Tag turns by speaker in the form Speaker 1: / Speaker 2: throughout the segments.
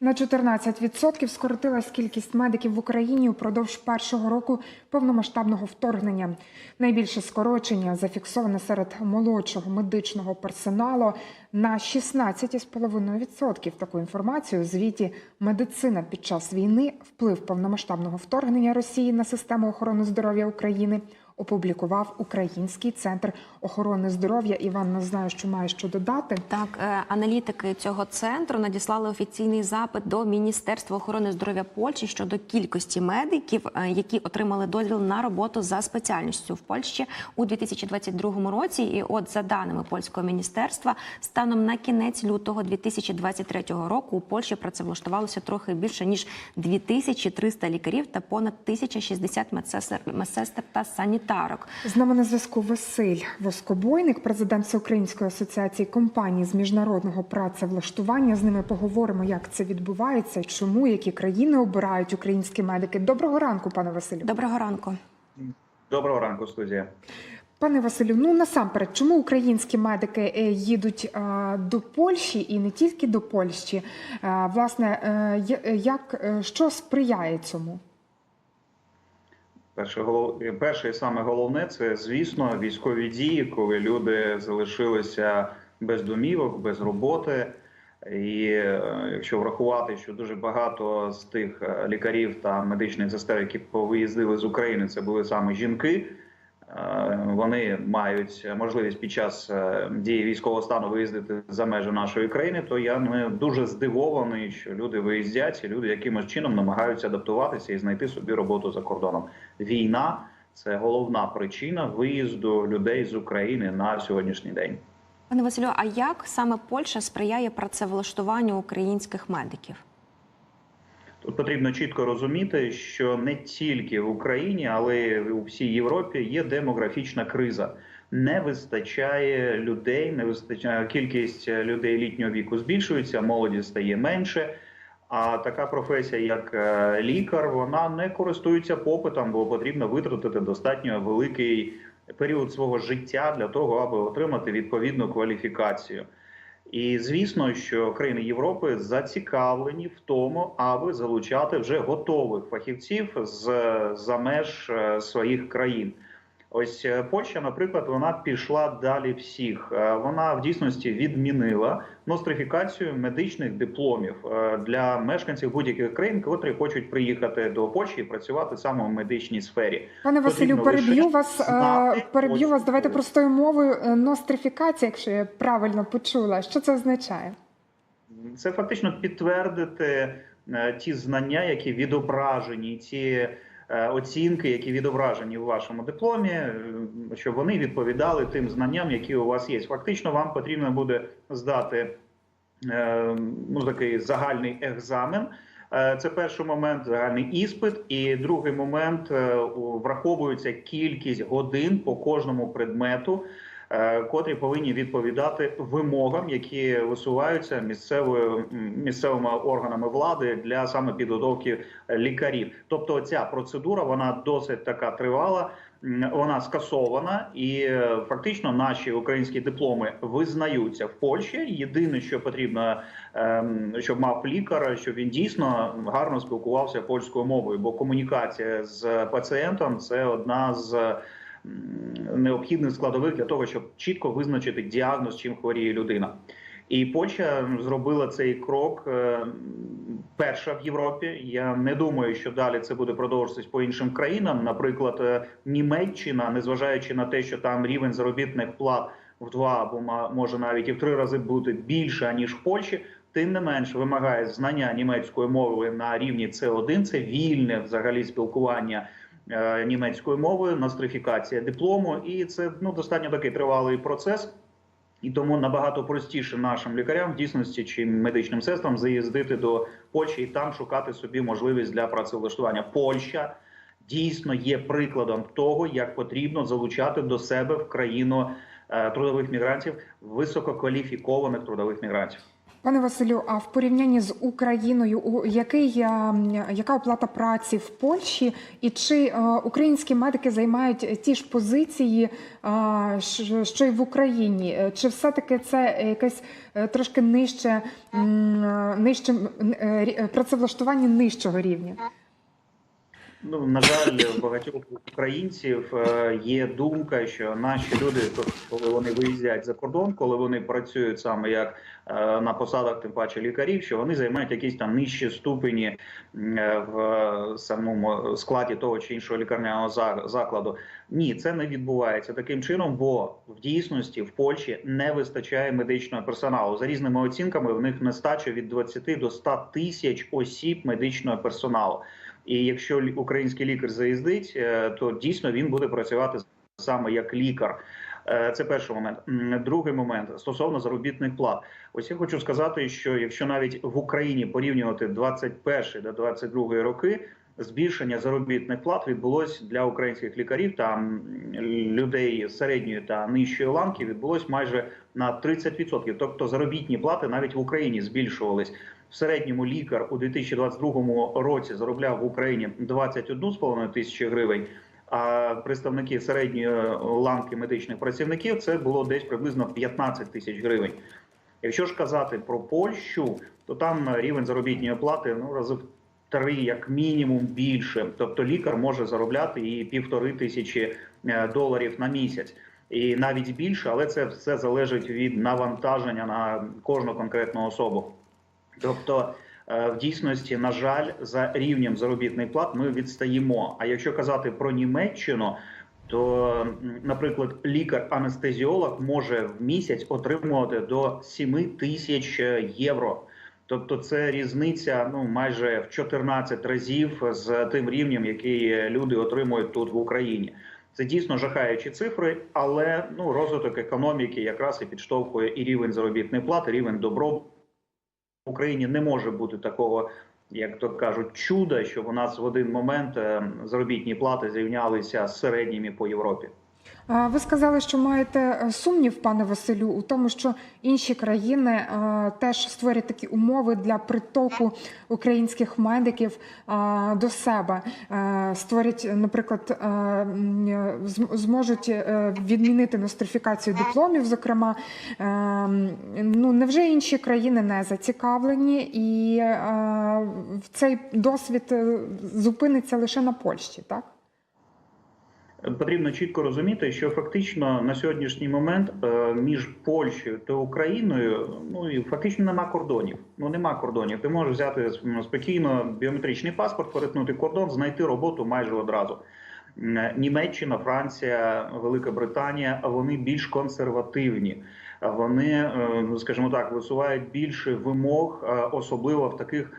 Speaker 1: На 14% скоротилась кількість медиків в Україні упродовж першого року повномасштабного вторгнення. Найбільше скорочення зафіксоване серед молодшого медичного персоналу на 16,5%. Таку інформацію у звіті медицина під час війни вплив повномасштабного вторгнення Росії на систему охорони здоров'я України опублікував Український центр охорони здоров'я. Іван не знаю, що має що додати.
Speaker 2: Так, е, аналітики цього центру надіслали офіційний запит до Міністерства охорони здоров'я Польщі щодо кількості медиків, е, які отримали дозвіл на роботу за спеціальністю в Польщі у 2022 році. І от за даними польського міністерства, станом на кінець лютого 2023 року у Польщі працевлаштувалося трохи більше ніж 2300 лікарів та понад 1060 медсестер, та санітарок.
Speaker 1: З нами на зв'язку Василь Воскобойник, президент Всеукраїнської асоціації компаній з міжнародного працевлаштування. З ними поговоримо, як це відбувається, чому які країни обирають українські медики. Доброго ранку, пане Василю.
Speaker 2: Доброго ранку.
Speaker 3: Доброго ранку, студія.
Speaker 1: Пане Василю, ну насамперед, чому українські медики е, їдуть е, до Польщі і не тільки до Польщі? Е, Власне, е, як е, що сприяє цьому?
Speaker 3: Перше голов... перше і саме головне це, звісно, військові дії, коли люди залишилися без домівок, без роботи. І е, якщо врахувати, що дуже багато з тих е, лікарів та медичних сестер, які повиїздили з України, це були саме жінки. Е, Вони мають можливість під час е, дії військового стану виїздити за межі нашої країни. То я не дуже здивований, що люди виїздять, і люди якимось чином намагаються адаптуватися і знайти собі роботу за кордоном. Війна це головна причина виїзду людей з України на сьогоднішній день.
Speaker 2: Пане Василю, а як саме Польща сприяє працевлаштуванню українських медиків?
Speaker 3: Тут потрібно чітко розуміти, що не тільки в Україні, але й у всій Європі є демографічна криза. Не вистачає людей, не вистачає кількість людей літнього віку збільшується, молоді стає менше. А така професія, як е, лікар, вона не користується попитом, бо потрібно витратити достатньо великий період свого життя для того, аби отримати відповідну кваліфікацію. І звісно, що країни Європи зацікавлені в тому, аби залучати вже готових фахівців з за меж е, своїх країн. Ось е, Польща, наприклад, вона пішла далі всіх. Е, Вона в дійсності відмінила нострифікацію медичних дипломів е, для мешканців будь-яких країн, котрі хочуть приїхати до Польщі і працювати саме в медичній сфері.
Speaker 1: Пане Василю, переб'ю вас,
Speaker 3: знати
Speaker 1: переб'ю вас. Давайте простою мовою. Нострифікація, якщо я правильно почула, що це означає?
Speaker 3: Це фактично підтвердити ті знання, які відображені, ті е, оцінки, які відображені в вашому дипломі, е, щоб вони відповідали тим знанням, які у вас є. Фактично, вам потрібно буде здати е, ну, такий загальний екзамен. Е, Це перший момент, загальний іспит, і другий момент е, враховується кількість годин по кожному предмету, е, котрі повинні відповідати вимогам, які висуваються місцевою місцевими органами влади для саме підготовки лікарів. Тобто, ця процедура вона досить така тривала. Вона скасована, і е, фактично наші українські дипломи визнаються в Польщі. Єдине, що потрібно, ем, щоб мав лікар, щоб він дійсно гарно спілкувався польською мовою, бо комунікація з пацієнтом це одна з необхідних складових для того, щоб чітко визначити діагноз, чим хворіє людина. І Польща зробила цей крок е, перша в Європі. Я не думаю, що далі це буде продовжуватись по іншим країнам. Наприклад, е, Німеччина, незважаючи на те, що там рівень заробітних плат в два або може навіть і в три рази бути більше ніж в Польщі. Тим не менш вимагає знання німецької мови на рівні С1, це вільне взагалі спілкування німецькою мовою, нострифікація диплому, і це ну достатньо такий тривалий процес. І тому набагато простіше нашим лікарям в дійсності чи медичним сестрам заїздити до Польщі і там шукати собі можливість для працевлаштування. Польща дійсно є прикладом того, як потрібно залучати до себе в країну е, трудових мігрантів, висококваліфікованих трудових мігрантів.
Speaker 1: Пане Василю, а в порівнянні з Україною, у який, е, яка оплата праці в Польщі, і чи е, українські медики займають ті ж позиції, е, що- й в Україні? Чи все-таки це якесь трошки нижче, нижче працевлаштування нижчого рівня?
Speaker 3: Ну на жаль, в багатьох українців е, є думка, що наші люди, коли вони виїздять за кордон, коли вони працюють саме як е, на посадах, тим паче лікарів, що вони займають якісь там нижчі ступені е, в самому складі того чи іншого лікарняного за- закладу. Ні, це не відбувається таким чином, бо в дійсності в Польщі не вистачає медичного персоналу. За різними оцінками в них нестача від 20 до 100 тисяч осіб медичного персоналу. І якщо український лікар заїздить, е, то дійсно він буде працювати саме як лікар. Е, Це перший момент. Другий момент стосовно заробітних плат. Ось я хочу сказати, що якщо навіть в Україні порівнювати 21 до 22 роки, збільшення заробітних плат відбулось для українських лікарів та людей середньої та нижчої ланки відбулось майже на 30%. Тобто заробітні плати навіть в Україні збільшувались. В середньому лікар у 2022 році заробляв в Україні 21,5 тисячі гривень. А представники середньої ланки медичних працівників це було десь приблизно 15 тисяч гривень. Якщо ж казати про Польщу, то там рівень заробітної плати ну рази в три, як мінімум, більше. Тобто лікар може заробляти і півтори тисячі е, доларів на місяць. І навіть більше, але це все залежить від навантаження на кожну конкретну особу. Тобто, е, в дійсності, на жаль, за рівнем заробітних плат ми відстаємо. А якщо казати про Німеччину, то, наприклад, лікар-анестезіолог може в місяць отримувати до 7 тисяч євро. Тобто це різниця ну майже в 14 разів з тим рівнем, який люди отримують тут в Україні. Це дійсно жахаючі цифри, але ну розвиток економіки якраз і підштовхує і рівень заробітної плати, рівень добробуту. В Україні не може бути такого, як то кажуть, чуда, що у нас в один момент е, заробітні плати зрівнялися з середніми по Європі.
Speaker 1: Ви сказали, що маєте е, сумнів, пане Василю, у тому, що інші країни е, теж створять такі умови для притоку українських медиків е, до себе. Створять, наприклад, зможуть відмінити нострифікацію дипломів. Зокрема, ну невже інші країни не зацікавлені, і цей досвід зупиниться лише на Польщі, так?
Speaker 3: Потрібно чітко розуміти, що фактично на сьогоднішній момент е, між Польщею та Україною ну і фактично нема кордонів. Ну нема кордонів. Ти можеш взяти спокійно біометричний паспорт, перетнути кордон, знайти роботу майже одразу. Німеччина, Франція, Велика Британія вони більш консервативні. Вони, е, скажімо так, висувають більше вимог, е, особливо в таких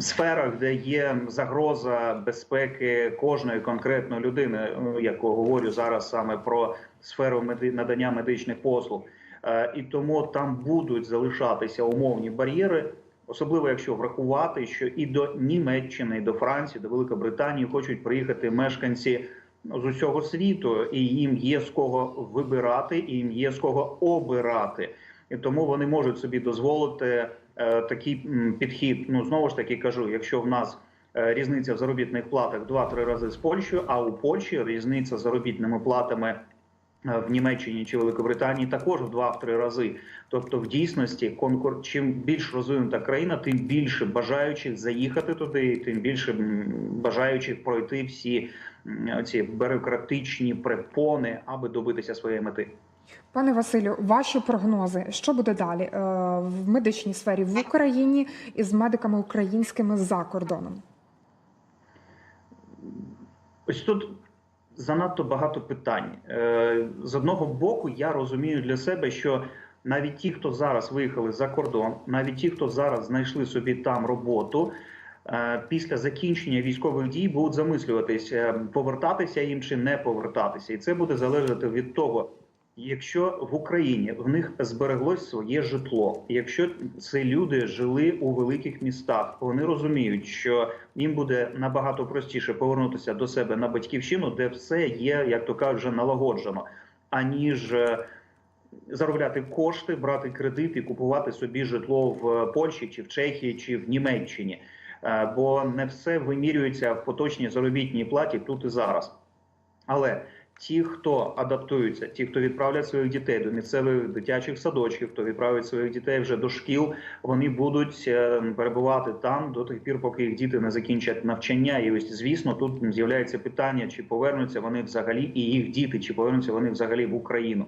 Speaker 3: сферах, де є загроза безпеки кожної конкретної людини, Ну, як говорю зараз саме про сферу надання медичних послуг, Е, і тому там будуть залишатися умовні бар'єри. Особливо якщо врахувати, що і до Німеччини, і до Франції, до Великобританії хочуть приїхати мешканці ну, з усього світу, і їм є з кого вибирати, і їм є з кого обирати, і тому вони можуть собі дозволити такий підхід. Ну знову ж таки кажу, якщо в нас е, різниця в заробітних платах 2-3 рази з Польщею, а у Польщі різниця з заробітними платами. е, В Німеччині чи Великобританії також в 2-3 рази. Тобто, в дійсності, конкур... чим більш розвинута країна, тим більше бажаючих заїхати туди, тим більше бажаючих пройти всі ці бюрократичні препони, аби добитися своєї мети.
Speaker 1: Пане Василю, ваші прогнози, що буде далі е, в медичній сфері в Україні і з медиками українськими за кордоном?
Speaker 3: Ось тут занадто багато питань. Е, З одного боку, я розумію для себе, що навіть ті, хто зараз виїхали за кордон, навіть ті, хто зараз знайшли собі там роботу, е, після закінчення військових дій будуть замислюватись, е, повертатися їм чи не повертатися, і це буде залежати від того. Якщо в Україні в них збереглось своє житло, якщо ці люди жили у великих містах, вони розуміють, що їм буде набагато простіше повернутися до себе на батьківщину, де все є, як то кажуть, налагоджено, аніж е, заробляти кошти, брати кредити, купувати собі житло в Польщі чи в Чехії чи в Німеччині. Е, Бо не все вимірюється в поточній заробітній платі тут і зараз. Але ті, хто адаптуються, ті, хто відправлять своїх дітей до місцевих дитячих садочків, хто відправить своїх дітей вже до шкіл, вони будуть е, перебувати там до тих пір, поки їх діти не закінчать навчання. І ось звісно, тут з'являється питання, чи повернуться вони взагалі, і їх діти, чи повернуться вони взагалі в Україну.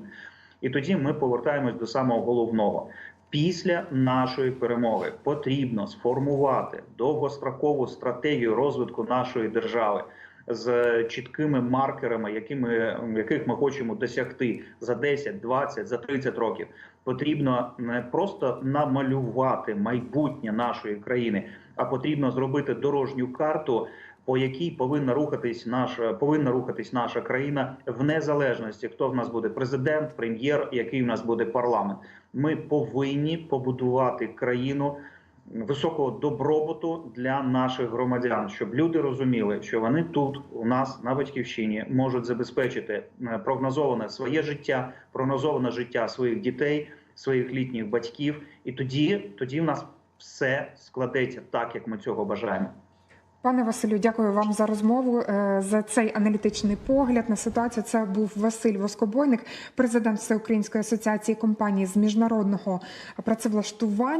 Speaker 3: І тоді ми повертаємось до самого головного. Після нашої перемоги потрібно сформувати довгострокову стратегію розвитку нашої держави з чіткими маркерами, якими яких ми хочемо досягти за 10, 20, за 30 років. Потрібно не просто намалювати майбутнє нашої країни, а потрібно зробити дорожню карту. По якій повинна рухатись наша повинна рухатись наша країна в незалежності, хто в нас буде президент, прем'єр, який в нас буде парламент. Ми повинні побудувати країну високого добробуту для наших громадян, щоб люди розуміли, що вони тут у нас на батьківщині можуть забезпечити е, прогнозоване своє життя, прогнозоване життя своїх дітей, своїх літніх батьків, і тоді, тоді в нас все складеться так, як ми цього бажаємо.
Speaker 1: Пане Василю, дякую вам за розмову е, за цей аналітичний погляд на ситуацію. Це був Василь Воскобойник, президент Всеукраїнської асоціації компаній з міжнародного працевлаштування.